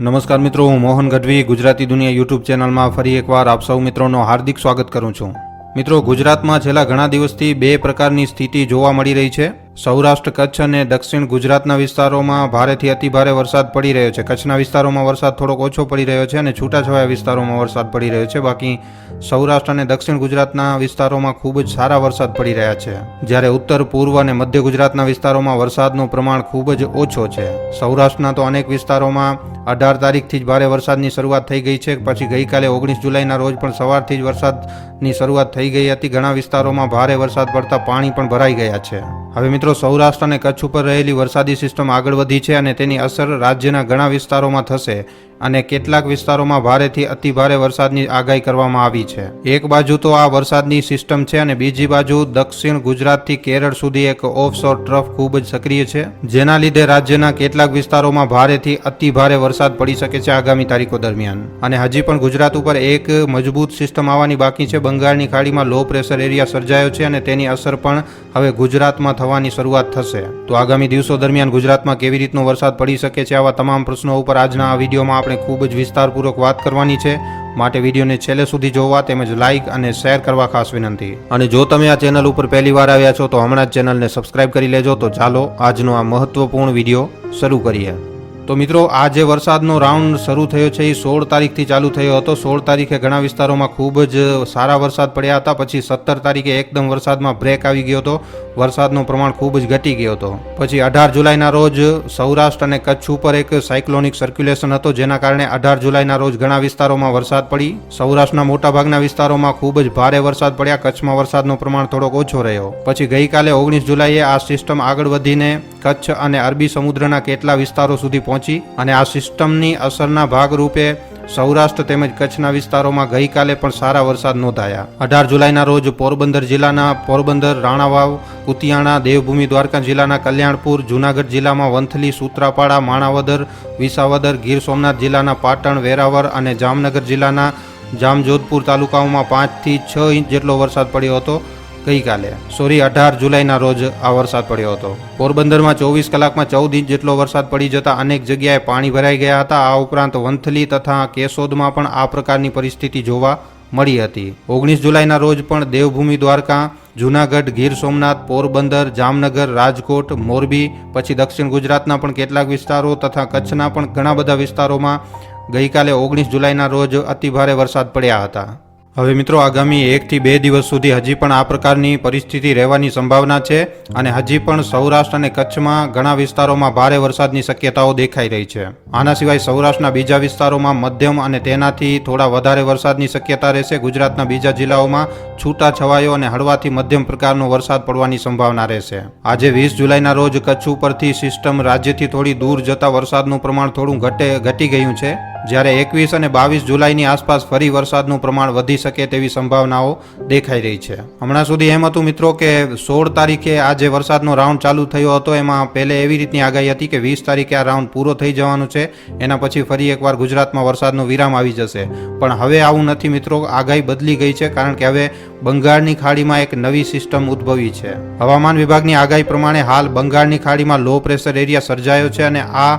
નમસ્કાર મિત્રો, હું મોહન ગઢવી, ગુજરાતી દુનિયા યુટ્યુબ ચેનલમાં ફરી એકવાર આપ સૌ મિત્રોનો હાર્દિક સ્વાગત કરું છું. મિત્રો, ગુજરાતમાં છેલ્લા ઘણા દિવસથી બે પ્રકારની સ્થિતિ જોવા મળી રહી છે. સૌરાષ્ટ્ર કચ્છ અને દક્ષિણ ગુજરાતના વિસ્તારોમાં ભારેથી અતિભારે વરસાદ પડી રહ્યો છે. કચ્છના વિસ્તારોમાં વરસાદ થોડોક ઓછો પડી રહ્યો છે અને છૂટાછવાયા વિસ્તારોમાં વરસાદ પડી રહ્યો છે. બાકી સૌરાષ્ટ્ર અને દક્ષિણ ગુજરાતના વિસ્તારોમાં ખૂબ જ સારા વરસાદ પડી રહ્યા છે. જ્યારે ઉત્તર, પૂર્વ અને મધ્ય ગુજરાતના વિસ્તારોમાં વરસાદનું પ્રમાણ ખૂબ જ ઓછો છે. સૌરાષ્ટ્રના તો અનેક વિસ્તારોમાં અઢાર તારીખથી જ ભારે વરસાદની શરૂઆત થઈ ગઈ છે. પછી ગઈકાલે ઓગણીસ જુલાઈના રોજ પણ સવારથી જ વરસાદની શરૂઆત થઈ ગઈ હતી. ઘણા વિસ્તારોમાં ભારે વરસાદ પડતા પાણી પણ ભરાઈ ગયા છે. હવે મિત્રો સૌરાષ્ટ્ર અને કચ્છ ઉપર રહેલી વરસાદી સિસ્ટમ આગળ વધી છે અને તેની અસર રાજ્યના ઘણા વિસ્તારોમાં થશે અને કેટલાક વિસ્તારોમાં ભારેથી અતિભારે વરસાદની આગાહી કરવામાં આવી છે. એક બાજુ તો આ વરસાદની સિસ્ટમ છે અને બીજી બાજુ દક્ષિણ ગુજરાતથી કેરળ સુધી એક ઓફશોર ટ્રફ ખૂબ જ સક્રિય છે, જેના લીધે રાજ્યના કેટલાક વિસ્તારોમાં ભારેથી અતિભારે વરસાદ પડી શકે છે આગામી તારીખો દરમિયાન. અને હજી પણ ગુજરાત ઉપર એક મજબૂત સિસ્ટમ આવવાની બાકી છે. બંગાળની ખાડીમાં લો પ્રેશર એરિયા સર્જાયો છે અને તેની અસર પણ હવે ગુજરાતમાં થવાની શરૂઆત થશે. તો આગામી દિવસો દરમિયાન ગુજરાતમાં કેવી રીતનો વરસાદ પડી શકે છે આવા તમામ પ્રશ્નો ઉપર આજના આ વિડીયોમાં આપણે ખૂબ જ વિસ્તારપૂર્વક વાત કરવાની છે. માટે વિડીયોને છેલ્લે સુધી જોવા તેમજ લાઇક અને શેર કરવા ખાસ વિનંતી. અને જો તમે આ ચેનલ ઉપર પહેલી વાર આવ્યા છો તો હમણાં જ ચેનલને સબસ્ક્રાઇબ કરી લેજો. તો ચાલો આજનો આ મહત્વપૂર્ણ વીડિયો શરૂ કરીએ. તો મિત્રો, આ જે વરસાદનો રાઉન્ડ શરૂ થયો છે, એ સોળ તારીખથી ચાલુ થયો હતો. સોળ તારીખે ઘણા વિસ્તારોમાં ખૂબ જ સારા વરસાદ પડ્યા હતા. પછી સત્તર તારીખે એકદમ વરસાદમાં બ્રેક આવી ગયો હતો. વરસાદનું પ્રમાણ ખૂબ જ ઘટી ગયો હતો. પછી અઢાર જુલાઈના રોજ સૌરાષ્ટ્ર અને કચ્છ ઉપર એક સાયક્લોનિક સર્ક્યુલેશન હતો, જેના કારણે અઢાર જુલાઈના રોજ ઘણા વિસ્તારોમાં વરસાદ પડી. સૌરાષ્ટ્રના મોટાભાગના વિસ્તારોમાં ખૂબ જ ભારે વરસાદ પડ્યા, કચ્છમાં વરસાદનું પ્રમાણ થોડોક ઓછો રહ્યો. પછી ગઈકાલે ઓગણીસ જુલાઈએ આ સિસ્ટમ આગળ વધીને કચ્છ અને અરબી સમુદ્રના કેટલા વિસ્તારો સુધી પહોંચી અને આ સિસ્ટમની અસરના ભાગરૂપે સૌરાષ્ટ્ર તેમજ કચ્છના વિસ્તારોમાં ગઈકાલે પણ સારા વરસાદ નોંધાયા. અઢાર જુલાઈના રોજ પોરબંદર જિલ્લાના પોરબંદર, રાણાવાવ કુતિયાણા દેવભૂમિ, દ્વારકા જિલ્લાના કલ્યાણપુર, જૂનાગઢ જિલ્લામાં વંથલી, સૂત્રાપાડા, માણાવદર, વિસાવદર, ગીર સોમનાથ જિલ્લાના પાટણ વેરાવર અને જામનગર જિલ્લાના જામજોધપુર તાલુકાઓમાં પાંચથી છ ઇંચ જેટલો વરસાદ પડ્યો હતો. ગઈકાલે. સોરી, અઢાર જુલાઈના રોજ આ વરસાદ પડ્યો હતો. પોરબંદરમાં ચોવીસ કલાકમાં ચૌદ ઇંચ જેટલો વરસાદ પડી જતા અનેક જગ્યાએ પાણી ભરાઈ ગયા હતા. આ ઉપરાંત વંથલી તથા કેશોદમાં પણ આ પ્રકારની પરિસ્થિતિ જોવા મળી હતી. ઓગણીસ જુલાઈના રોજ પણ દેવભૂમિ દ્વારકા, જૂનાગઢ, ગીર સોમનાથ, પોરબંદર, જામનગર, રાજકોટ, મોરબી, પછી દક્ષિણ ગુજરાતના પણ કેટલાક વિસ્તારો તથા કચ્છના પણ ઘણા બધા વિસ્તારોમાં ગઈકાલે ઓગણીસ જુલાઈના રોજ અતિભારે વરસાદ પડ્યા હતા. હવે મિત્રો, આગામી એકથી બે દિવસ સુધી હજી પણ આ પ્રકારની પરિસ્થિતિ રહેવાની સંભાવના છે અને હજી પણ સૌરાષ્ટ્ર અને કચ્છમાં ઘણા વિસ્તારોમાં ભારે વરસાદની શક્યતાઓ દેખાઈ રહી છે. આના સિવાય સૌરાષ્ટ્રના બીજા વિસ્તારોમાં મધ્યમ અને તેનાથી થોડા વધારે વરસાદની શક્યતા રહેશે. ગુજરાતના બીજા જિલ્લાઓમાં છૂટા છવાયો અને હળવાથી મધ્યમ પ્રકારનો વરસાદ પડવાની સંભાવના રહેશે. આજે વીસ જુલાઈના રોજ કચ્છ ઉપરથી સિસ્ટમ રાજ્યથી થોડી દૂર જતા વરસાદનું પ્રમાણ થોડું ઘટે, ઘટી ગયું છે. જ્યારે એકવીસ અને બાવીસ જુલાઈની આસપાસ ફરી વરસાદનું પ્રમાણ વધી શકે તેવી સંભાવનાઓ દેખાઈ રહી છે. હમણાં સુધી એમ હતું મિત્રો કે સોળ તારીખે આ જે વરસાદનો રાઉન્ડ ચાલુ થયો હતો, એમાં પહેલે એવી રીતની આગાહી હતી કે વીસ તારીખે આ રાઉન્ડ પૂરો થઈ જવાનું છે, એના પછી ફરી એકવાર ગુજરાતમાં વરસાદનો વિરામ આવી જશે. પણ હવે આવું નથી મિત્રો, આગાહી બદલી ગઈ છે, કારણ કે હવે બંગાળની ખાડીમાં એક નવી સિસ્ટમ ઉદ્ભવી છે. હવામાન વિભાગની આગાહી પ્રમાણે હાલ બંગાળની ખાડીમાં લો પ્રેશર એરિયા સર્જાયો છે અને આ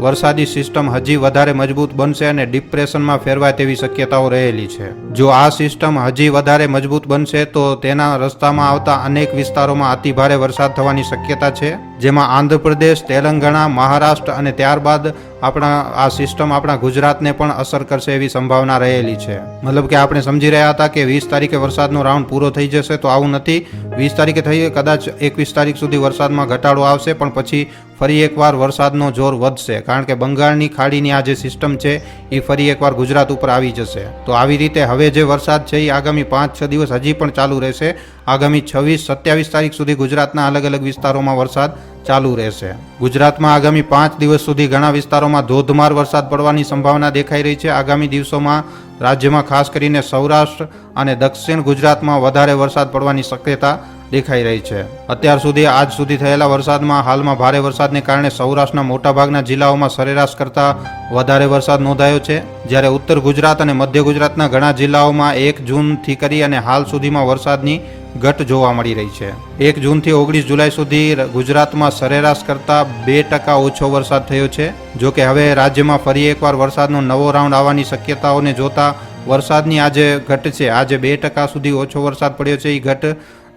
વરસાદી સિસ્ટમ હજી વધારે મજબૂત બનશે અને ડિપ્રેશનમાં ફેરવાય તેવી શક્યતાઓ રહેલી છે. જો આ સિસ્ટમ હજી વધારે મજબૂત બનશે, તો તેના રસ્તામાં આવતા અનેક વિસ્તારોમાં અતિભારે વરસાદ થવાની શક્યતા છે, જેમાં આંધ્રપ્રદેશ, તેલંગાણા, મહારાષ્ટ્ર અને ત્યારબાદ આપણા, આ સિસ્ટમ આપણા ગુજરાતને પણ અસર કરશે એવી સંભાવના રહેલી છે. મતલબ કે આપણે સમજી રહ્યા હતા કે વીસ તારીખે વરસાદનો રાઉન્ડ પૂરો થઈ જશે તો આવું નથી. વીસ તારીખે થઈ, કદાચ એકવીસ તારીખ સુધી વરસાદમાં ઘટાડો આવશે, પણ પછી ફરી એકવાર વરસાદનો જોર વધશે. કારણ કે બંગાળની ખાડીની આ જે સિસ્ટમ છે એ ફરી એકવાર ગુજરાત ઉપર આવી જશે. તો આવી રીતે હવે જે વરસાદ છે એ આગામી પાંચ, છ દિવસ હજી પણ ચાલુ રહેશે. આગામી છવ્વીસ, સત્યાવીસ તારીખ સુધી ગુજરાતના અલગ અલગ વિસ્તારોમાં વરસાદ ચાલુ રહેશે. ગુજરાતમાં આગામી પાંચ દિવસ સુધી ઘણા વિસ્તારોમાં ધોધમાર વરસાદ પડવાની સંભાવના દેખાઈ રહી છે. આગામી દિવસોમાં રાજ્યમાં ખાસ કરીને સૌરાષ્ટ્ર અને દક્ષિણ ગુજરાતમાં વધારે વરસાદ પડવાની શક્યતા દેખાઈ રહી છે. અત્યાર સુધી આજ સુધી થયેલા વરસાદમાં હાલમાં ભારે વરસાદને કારણે સૌરાષ્ટ્રના મોટાભાગના જિલ્લાઓમાં સરેરાશ કરતાં વધારે વરસાદ નોંધાયો છે. જ્યારે ઉત્તર ગુજરાત અને મધ્ય ગુજરાતના ઘણા જિલ્લાઓમાં એક જૂનથી કરી અને હાલ સુધીમાં વરસાદની ઘટ જોવા મળી રહી છે. એક જૂનથી ઓગણીસ જુલાઈ સુધી ગુજરાતમાં સરેરાશ કરતાં બે ટકા ઓછો વરસાદ થયો છે. જો કે હવે રાજ્યમાં ફરી એકવાર વરસાદનો નવો રાઉન્ડ આવવાની શક્યતાઓને જોતા વરસાદની આજે ઘટ છે. આજે બે ટકા સુધી ઓછો વરસાદ પડ્યો છે. એ ઘટ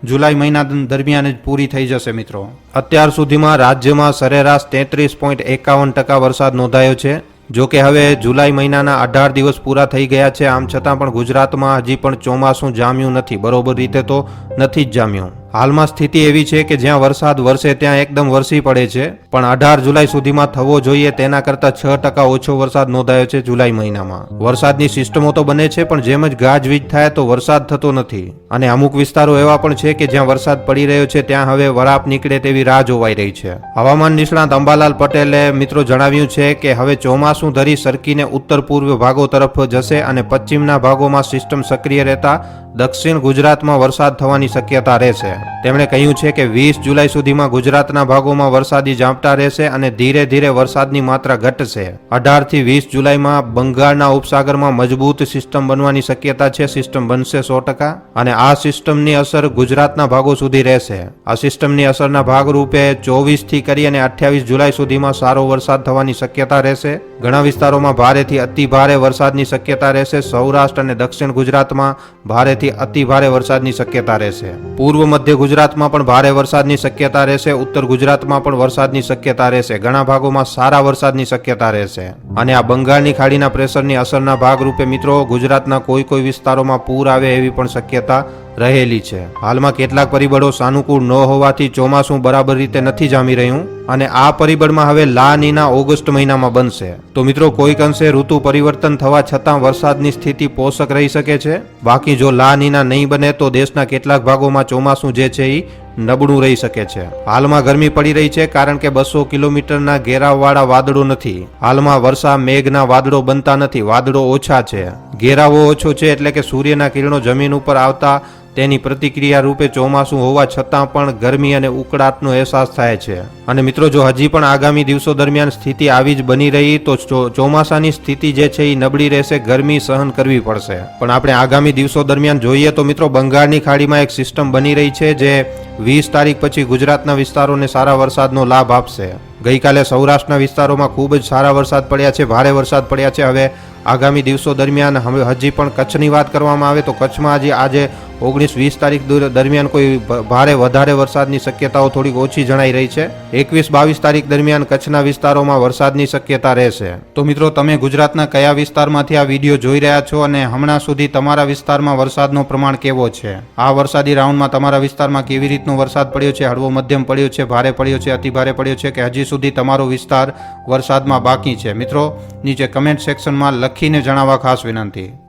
જુલાઈ મહિના દરમિયાન જ પૂરી થઈ જશે મિત્રો. અત્યાર સુધીમાં રાજ્યમાં સરેરાશ તેત્રીસ પોઈન્ટ એકાવન ટકા વરસાદ નોંધાયો છે. જો કે હવે જુલાઈ મહિનાના અઢાર દિવસ પૂરા થઈ ગયા છે, આમ છતાં પણ ગુજરાતમાં હજી પણ ચોમાસું જામ્યું નથી. બરોબર રીતે તો નથી જ જામ્યું. હાલમાં સ્થિતિ એવી છે કે જ્યાં વરસાદ વરસે ત્યાં એકદમ વરસી પડે છે, પણ અઢાર જુલાઈ સુધીમાં થવો જોઈએ તેના કરતાં છ ટકા ઓછો વરસાદ નોંધાયો છે જુલાઈ મહિનામાં. વરસાદની સિસ્ટમો તો બને છે, પણ જેમ જ ગાજવીજ થાય તો વરસાદ થતો નથી. અને અમુક વિસ્તારો એવા પણ છે કે જ્યાં વરસાદ પડી રહ્યો છે, ત્યાં હવે વરાપ નીકળે તેવી રાહ જોવાઈ રહી છે. હવામાન નિષ્ણાત અંબાલાલ પટેલે મિત્રો જણાવ્યું છે કે હવે ચોમાસું ધરી સરકીને ઉત્તર પૂર્વ ભાગો તરફ જશે અને પશ્ચિમના ભાગોમાં સિસ્ટમ સક્રિય રહેતા દક્ષિણ ગુજરાતમાં વરસાદ થવાની શક્યતા રહેશે. તેમણે કહ્યું છે કે વીસ જુલાઈ સુધીમાં ગુજરાતના ભાગોમાં વરસાદી ઝાપટા રહેશે અને ધીરે ધીરે વરસાદની માત્રા ઘટશે. અઢારથી વીસ જુલાઈમાં બંગાળના ઉપસાગરમાં મજબૂત સિસ્ટમ બનવાની શક્યતા છે, સિસ્ટમ બનશે સો ટકા અને આ સિસ્ટમની અસર ગુજરાતના ભાગો સુધી રહેશે. આ સિસ્ટમની અસરના ભાગરૂપે ચોવીસથી કરી અને અઠ્યાવીસ જુલાઈ સુધીમાં સારો વરસાદ થવાની શક્યતા રહેશે. ઘણા વિસ્તારોમાં ભારેથી અતિ ભારે વરસાદની શક્યતા રહેશે. સૌરાષ્ટ્ર અને દક્ષિણ ગુજરાતમાં ભારેથી અતિ ભારે વરસાદની શક્યતા રહેશે. પૂર્વ મધ્ય ગુજરાતમાં પણ ભારે વરસાદની શક્યતા રહેશે, ઉત્તર ગુજરાતમાં પણ વરસાદની શક્યતા રહેશે, ઘણા ભાગોમાં સારા વરસાદની શક્યતા રહેશે. અને આ બંગાળની ખાડીના પ્રેશરની અસરના ભાગરૂપે મિત્રો ગુજરાતના કોઈ કોઈ વિસ્તારોમાં પૂર આવે એવી પણ શક્યતા રહેલી છે. હાલમાં કેટલાક પરિબળો સાનુકૂળ ન હોવાથી ચોમાસું બરાબર રીતે નથી જામી રહ્યું અને આ પરિબળમાં હવે લા નીના ઓગસ્ટ મહિનામાં બનશે. તો મિત્રો, કોઈક અંશે ઋતુ પરિવર્તન થવા છતાં વરસાદની સ્થિતિ પોષક રહી શકે છે? બાકી જો લા નીના નહીં બને તો દેશના કેટલાક ભાગોમાં ચોમાસું જે છે એ નબળું રહી શકે છે. હાલમાં ગરમી પડી રહી છે કારણ કે બસો કિલોમીટરના ઘેરાવવાળા વાદળો નથી. હાલમાં વર્ષા મેઘના વાદળો બનતા નથી. વાદળો ઓછા છે. ઘેરાવો ઓછો છે એટલે કે સૂર્યના કિરણો જમીન ઉપર આવતા તેની પ્રતિક્રિયા રૂપે ચોમાસું હોવા છતાં પણ ગરમી અને ઉકળાટનો અહેસાસ થાય છે. અને મિત્રો, જો હજી પણ આગામી દિવસો દરમિયાન સ્થિતિ આવી જ બની રહી, તો ચોમાસાની સ્થિતિ જે છે એ નબળી રહેશે, ગરમી સહન કરવી પડશે. પણ આપણે આગામી દિવસો દરમિયાન જોઈએ તો મિત્રો, બંગાળની ખાડીમાં એક સિસ્ટમ બની રહી છે જે વીસ તારીખ પછી ગુજરાતના વિસ્તારોને સારા વરસાદનો લાભ આપશે. ગઈકાલે સૌરાષ્ટ્રના વિસ્તારોમાં ખૂબ જ સારા વરસાદ પડ્યા છે, ભારે વરસાદ પડ્યા છે. હવે આગામી દિવસો દરમિયાન હવે હજી પણ કચ્છની વાત કરવામાં આવે તો કચ્છમાં હજી આજે ઓગણીસ વીસ તારીખ દર- દરમિયાન કોઈ ભારે વધારે વરસાદની શક્યતાઓ થોડીક ઓછી જણાઈ રહી છે. એકવીસ બાવીસ તારીખ દરમિયાન કચ્છના વિસ્તારોમાં વરસાદની શક્યતા રહેશે. તો મિત્રો, તમે ગુજરાતના કયા વિસ્તારમાંથી આ વીડિયો જોઈ રહ્યા છો અને હમણાં સુધી તમારા વિસ્તારમાં વરસાદનો પ્રમાણ કેવો છે? આ વરસાદી રાઉન્ડમાં તમારા વિસ્તારમાં કેવી રીતનો વરસાદ પડ્યો છે? હળવો મધ્યમ પડ્યો છે? ભારે પડ્યો છે? અતિ ભારે પડ્યો છે? કે હજી સુધી તમારો વિસ્તાર વરસાદમાં બાકી છે? મિત્રો, નીચે કમેન્ટ સેક્શનમાં લખીને જણાવવા ખાસ વિનંતી.